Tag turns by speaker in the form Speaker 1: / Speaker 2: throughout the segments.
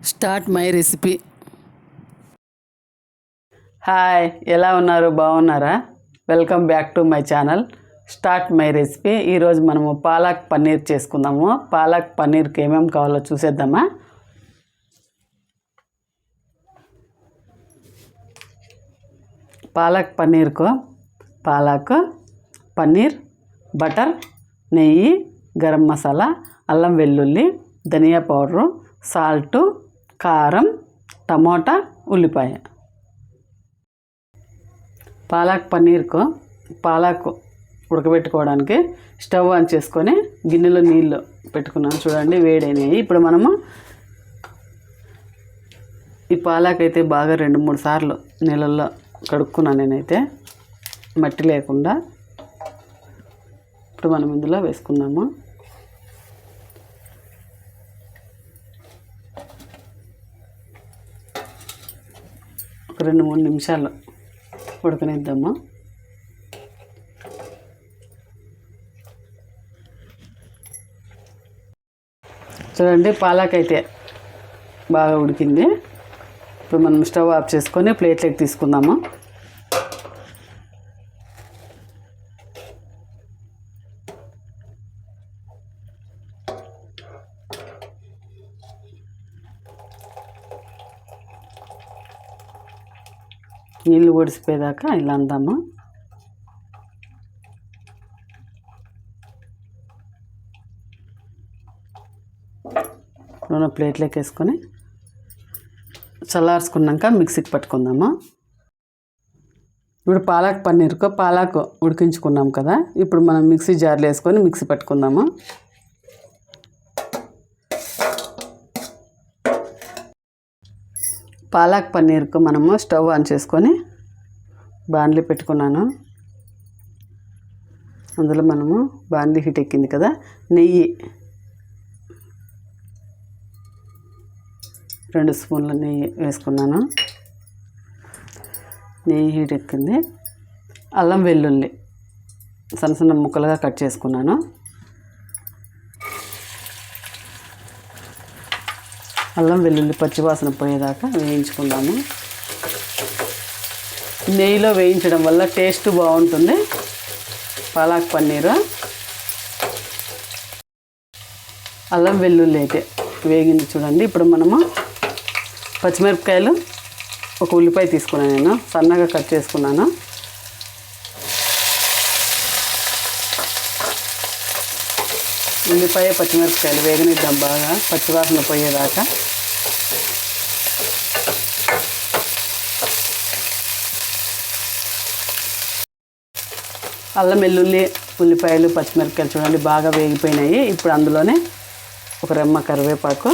Speaker 1: Start my recipe. Hi ఎలా ఉన్నారు? బాగున్నారా? Welcome back to my channel. Start my recipe. ఈరోజు మనము పాలక్ పన్నీర్ చేసుకుందాము. పాలక్ పన్నీర్కి ఏమేమి కావాలో చూసేద్దామా? పాలక్ పన్నీర్కు పాలక్ పన్నీర్ బటర్ నెయ్యి గరం మసాలా అల్లం వెల్లుల్లి ధనియా పౌడరు సాల్టు కారం టమోటా ఉల్లిపాయ. పాలక్ పన్నీర్కు పాలక్ ఉడకబెట్టుకోవడానికి స్టవ్ ఆన్ చేసుకొని గిన్నెలో నీళ్ళు పెట్టుకున్నాను చూడండి వేడైనాయి. ఇప్పుడు మనము ఈ పాలక్ అయితే బాగా రెండు మూడు సార్లు నీళ్ళల్లో కడుక్కున్నాను నేనైతే. మట్టి లేకుండా. ఇప్పుడు మనం ఇందులో వేసుకున్నాము ఒక రెండు మూడు నిమిషాలు ఉడకనిద్దాము చూడండి పాలక్ అయితే బాగా ఉడికింది. ఇప్పుడు మనం స్టవ్ ఆఫ్ చేసుకొని ప్లేట్లోకి తీసుకుందాము? నీళ్ళు ఒడిసిపోయేదాకా ఇలా అందాము? నూనె ప్లేట్లోకి వేసుకొని చల్లార్చుకున్నాక మిక్సీకి పట్టుకుందాము? ఇప్పుడు పాలక్ పన్నీర్కో పాలాకు ఉడికించుకున్నాం కదా ఇప్పుడు మనం మిక్సీ జార్లో వేసుకొని మిక్సీ పట్టుకుందాము? పాలక్ పన్నీర్కు మనము స్టవ్ ఆన్ చేసుకొని బాండ్లీ పెట్టుకున్నాను. అందులో మనము బాండ్లీ హీట్ ఎక్కింది కదా నెయ్యి రెండు స్పూన్ల నెయ్యి వేసుకున్నాను. నెయ్యి హీట్ ఎక్కింది. అల్లం వెల్లుల్లి సన్న సన్న ముక్కలుగా కట్ చేసుకున్నాను. అల్లం వెల్లుల్లి పచ్చివాసన పోయేదాకా వేయించుకుందాము. నెయ్యిలో వేయించడం వల్ల టేస్ట్ బాగుంటుంది. పాలాక్ పన్నీరు. అల్లం వెల్లుల్లి అయితే వేగింది చూడండి. ఇప్పుడు మనము పచ్చిమిరపకాయలు ఒక ఉల్లిపాయ తీసుకున్నాను నేను. సన్నగా కట్ చేసుకున్నాను. ఉల్లిపాయ పచ్చిమిరపకాయలు వేగనిద్దాం బాగా. పచ్చివాసన పోయేదాకా. అల్లం వెల్లుల్లి ఉల్లిపాయలు పచ్చిమిరపకాయలు చూడండి బాగా వేగిపోయినాయి. ఇప్పుడు అందులోనే ఒక రెమ్మ కరివేపాకు.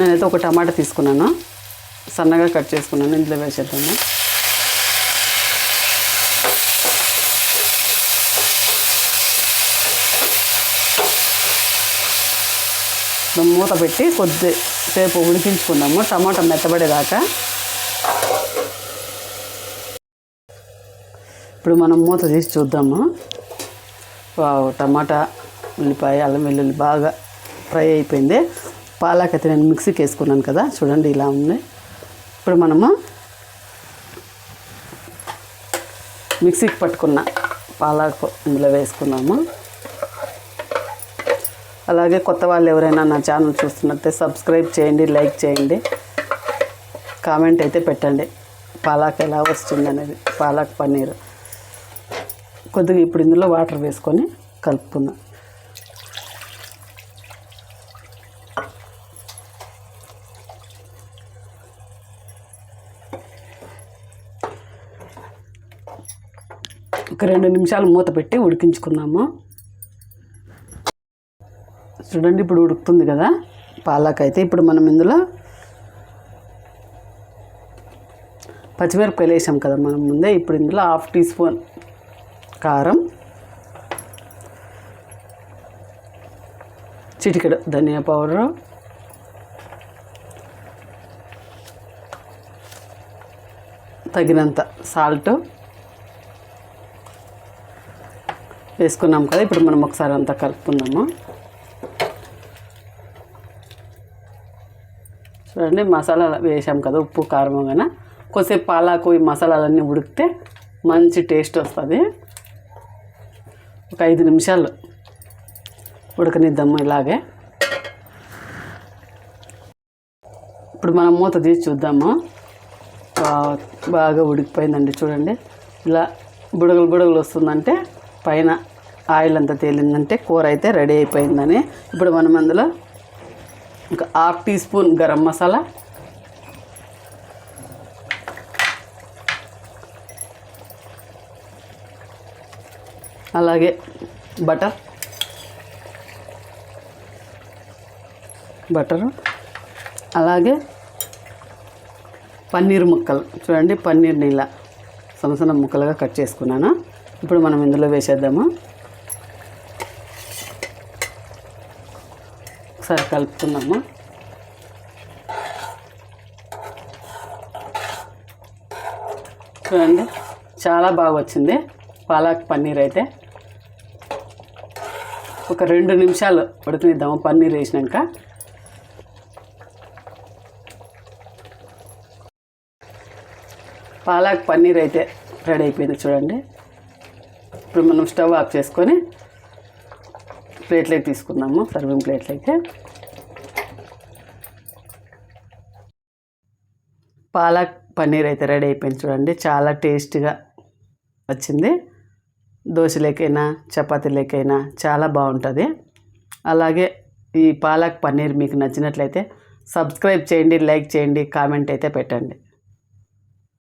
Speaker 1: నేనైతే ఒక టమాటా తీసుకున్నాను. సన్నగా కట్ చేసుకున్నాను. ఇందులో వేసేద్దాము. మూత పెట్టి కొద్ది సేపు ఉడికించుకున్నాము. టమాటా మెత్తబడేదాకా. ఇప్పుడు మనం మూత తీసి చూద్దాము. వావ్ టమాటా ఉల్లిపాయ అల్లం వెల్లుల్లి బాగా ఫ్రై అయిపోయింది. పాలక్ అయితే నేను మిక్సీకి వేసుకున్నాను కదా చూడండి ఇలా ఉంది. ఇప్పుడు మనము మిక్సీకి పట్టుకున్న పాలకు ఇందులో వేసుకున్నాము. అలాగే కొత్త వాళ్ళు ఎవరైనా నా ఛానల్ చూస్తున్నట్టే సబ్స్క్రైబ్ చేయండి లైక్ చేయండి కామెంట్ అయితే పెట్టండి. పాలాక్ ఎలా వస్తుంది అనేది పాలాక్ పన్నీర్. కొద్దిగా ఇప్పుడు ఇందులో వాటర్ వేసుకొని కలుపుకుందాం. ఒక రెండు నిమిషాలు మూత పెట్టి ఉడికించుకుందాము. చూడండి ఇప్పుడు ఉడుకుతుంది కదా? పాలక్ అయితే ఇప్పుడు మనం ఇందులో పచ్చిమిరపకాయలు వేసాం కదా మనం ముందే. ఇప్పుడు ఇందులో హాఫ్ టీ స్పూన్ కారం చిటికెడు ధనియా పౌడరు తగినంత సాల్ట్ వేసుకున్నాం కదా. ఇప్పుడు మనం ఒకసారి అంతా కలుపుకుందాము? చూడండి మసాలా వేసాం కదా ఉప్పు కారం కానీ కొద్దిసేపు పాలాకు ఈ మసాలాలన్నీ ఉడికితే మంచి టేస్ట్ వస్తుంది. ఒక ఐదు నిమిషాలు ఉడకనిద్దాము ఇలాగే. ఇప్పుడు మనం మూత తీసి చూద్దాము. బాగా ఉడికిపోయిందండి చూడండి. ఇలా బుడగలు బుడగలు వస్తుందంటే పైన ఆయిల్ అంతా తేలిందంటే కూర అయితే రెడీ అయిపోయిందని. ఇప్పుడు మనం అందులో ఒక half teaspoon garam masala. అలాగే బటర్. బటరు. అలాగే పన్నీర్ ముక్కలు. చూడండి పన్నీర్ నీళ్ళ సన్న సన్న ముక్కలుగా కట్ చేసుకున్నాను. ఇప్పుడు మనం ఇందులో వేసేద్దాము. ఒకసారి కలుపుతున్నాము చూడండి చాలా బాగా వచ్చింది. పాలక్ పన్నీర్ అయితే. ఒక రెండు నిమిషాలు ఉడకనిద్దాము పన్నీర్ వేసినాక. పాలక్ పన్నీర్ అయితే రెడీ అయిపోయింది చూడండి. ఇప్పుడు మనం స్టవ్ ఆఫ్ చేసుకొని ప్లేట్లోకి తీసుకుందాము. సర్వింగ్ ప్లేట్లకి పాలక్ పన్నీర్ అయితే రెడీ అయిపోయింది చూడండి. చాలా టేస్ట్గా వచ్చింది. దోశలేకైనా చపాతీలేకైనా చాలా బాగుంటుంది. అలాగే ఈ పాలక్ పన్నీర్ మీకు నచ్చినట్లయితే సబ్స్క్రైబ్ చేయండి లైక్ చేయండి కామెంట్ అయితే పెట్టండి.